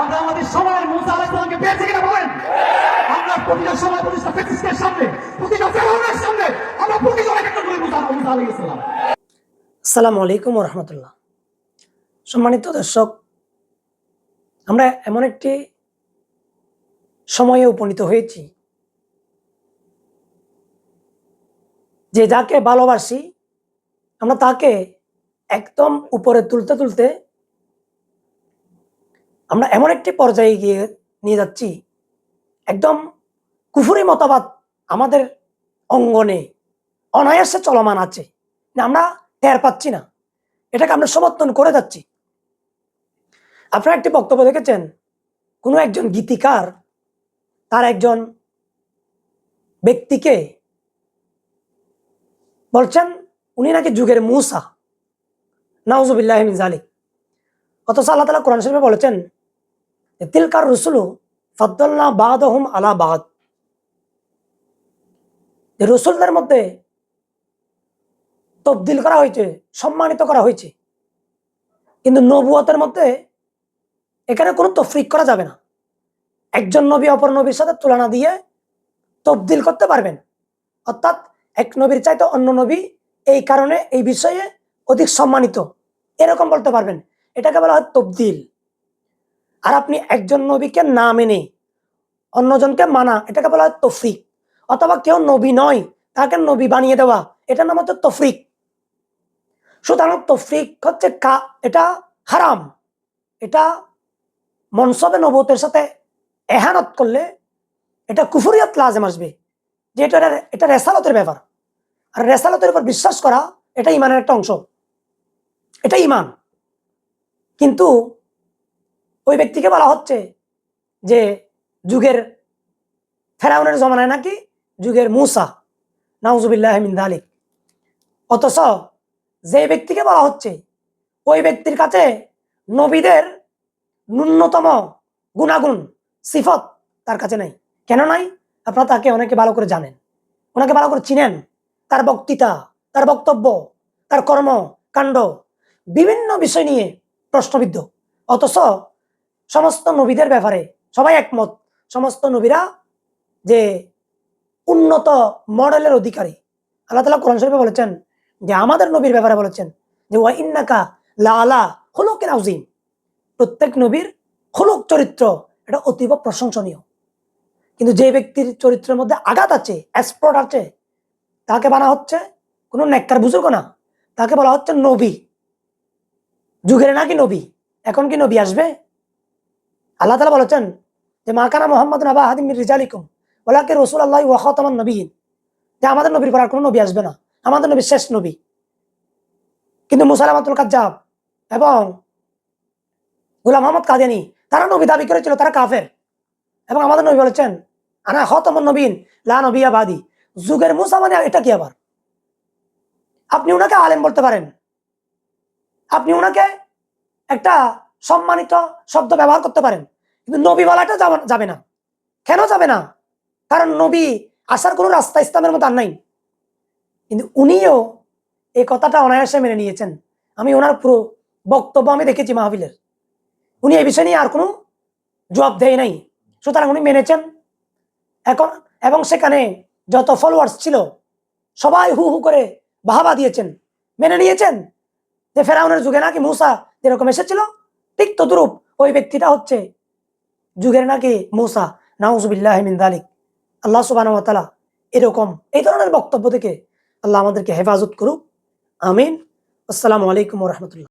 আমরা আমাদের পেয়েছি কিনা বলেন? আমরা প্রতিটা সময় ফেসিস্টের সামনে? প্রতিটা সামনে। আমরা একটা করে আলাইকুম রহমতুল্লাহ। সম্মানিত দর্শক, আমরা এমন একটি সময়ে উপনীত হয়েছি যে যাকে ভালোবাসি, আমরা তাকে একদম উপরে তুলতে তুলতে আমরা এমন একটি পর্যায়ে গিয়ে নিয়ে যাচ্ছি, একদম কুফুরি মতবাদ আমাদের অঙ্গনে অনায়াসে চলমান আছে। আমরা টের পাচ্ছি না। এটাকে আমরা সমর্থন করে যাচ্ছি। আপনারা একটি বক্তব্য দেখেছেন, কোনো একজন গীতিকার তার একজন ব্যক্তিকে বলছেন, উনি নাকি যুগের মূসা। নাউজুবিল্লাহ মিন জালিক অথচ আল্লাহ তালা কোরআন শরীফে বলেছেন তিলকার রসুলু ফদ্দল্লা বাদহম আলা যে রসুলদের মধ্যে তবদিল করা হয়েছে, সম্মানিত করা হয়েছে, কিন্তু নবুয়তের মধ্যে এখানে কোনো তফরিক করা যাবে না। একজন নবী অপর নবীর সাথে তুলনা দিয়ে তবদিল করতে পারবেন। অর্থাৎ এক নবীর চাইতে অন্য নবী এই কারণে, এই বিষয়ে অধিক সম্মানিত। এরকম বলতে পারবেন। এটাকে বলা হয় তবদিল। আর আপনি একজন নবীকে না মেনে অন্যজনকে মানা, এটাকে বলা হয় তফরিক। অথবা কেউ নবী নয়, তাকে নবী বানিয়ে দেওয়া, এটার নাম হচ্ছে তফরিক। সুতরাং তফরিক হচ্ছে কা, এটা হারাম। এটা মনসবে নবতের সাথে এহানত করলে এটা কুফুরিয়াত লাজেম আসবে, যে এটা এটা রেসালতের ব্যাপার। আর রেসালতের উপর বিশ্বাস করা, এটা ইমানের একটা অংশ। এটা ইমান। কিন্তু ওই ব্যক্তিকে বলা হচ্ছে যে যুগের ফেরাউনের জমানায় নাকি যুগের মুসা, নাউজুবিল্লাহ মিন দালিক। অথচ যে ব্যক্তিকে বলা হচ্ছে, ওই ব্যক্তির কাছে নবীদের ন্যূনতম গুণাগুণ, সিফত তার কাছে নাই। কেন নাই? আপনারা তাকে অনেকে ভালো করে জানেন। ওনাকে ভালো করে চিনেন। তার বক্তৃতা, তার বক্তব্য, তার কর্ম কাণ্ড বিভিন্ন বিষয় নিয়ে প্রশ্নবিদ্ধ। অথচ সমস্ত নবীদের ব্যাপারে সবাই একমত। সমস্ত নবীরা যে উন্নত মডেলের অধিকারী। আল্লাহ তালা কোরআন শরীফে বলেছেন যে আমাদের নবীর ব্যাপারে বলেছেন যে, ওয়া ইন্নাকা লালা হলুকের আউজিম প্রত্যেক নবীর হলুক চরিত্র এটা অতীব প্রশংসনীয়। কিন্তু যে ব্যক্তির চরিত্রের মধ্যে আঘাত আছে অ্যাসপ্রট আছে, তাকে বানা হচ্ছে কোনো নেককার বুজুর্গ না। তাকে বলা হচ্ছে নবী। যুগের নাকি নবী? এখন কি নবী আসবে? আল্লাহ তালা বলেছেন যে মাকানা মোহাম্মদ নাবা হাদিম রিজালিকুম ওলাকে রসুল আল্লাহ ওয়াহতামান নবীন। যে, আমাদের নবীর পর আর কোনো নবী আসবে না। আমাদের নবী শেষ নবী। কিন্তু মুসালামাতুল কাজ্জাব এবং গুলাম মোহাম্মদ কাদিয়ানি তারা নবী দাবি করেছিল, তারা কাফের। এবং আমাদের নবী বলেছেন, আনা হতমন নবীন, লা নবিয়া বাদি। যুগের মুসা মানে এটা কি আবার? আপনি ওনাকে আলেম বলতে পারেন। আপনি ওনাকে একটা সম্মানিত শব্দ ব্যবহার করতে পারেন। কিন্তু নবী বলাটা যাবে- না। কেন যাবে না? কারণ নবী আসার কোনো রাস্তা ইসলামের মতো আর নাই। কিন্তু উনিও এই কথাটা অনায়াসে মেনে নিয়েছেন। আমি ওনার পুরো বক্তব্য আমি দেখেছি মাহফিলের। উনি এই বিষয় নিয়ে আর কোনো জবাব দেয় নাই। সুতরাং উনি মেনেছেন। এখন, এবং সেখানে যত ফলোয়ার্স ছিল, সবাই হু হু করে বাহাবা দিয়েছেন। মেনে নিয়েছেন? যে ফেরাউনের যুগে নাকি মূসা যেরকম এসেছিল, ঠিক তদ্রুপ ওই ব্যক্তিটা হচ্ছে যুগের নাকি মূসা। নাউজুবিল্লাহ মিন দালিক। আল্লাহ সুবাহতালা এরকম এই ধরনের বক্তব্য থেকে আল্লাহ আমাদেরকে হেফাজত করুক। আমিন। আসসালামু আলাইকুম রহমতুল্লাহ।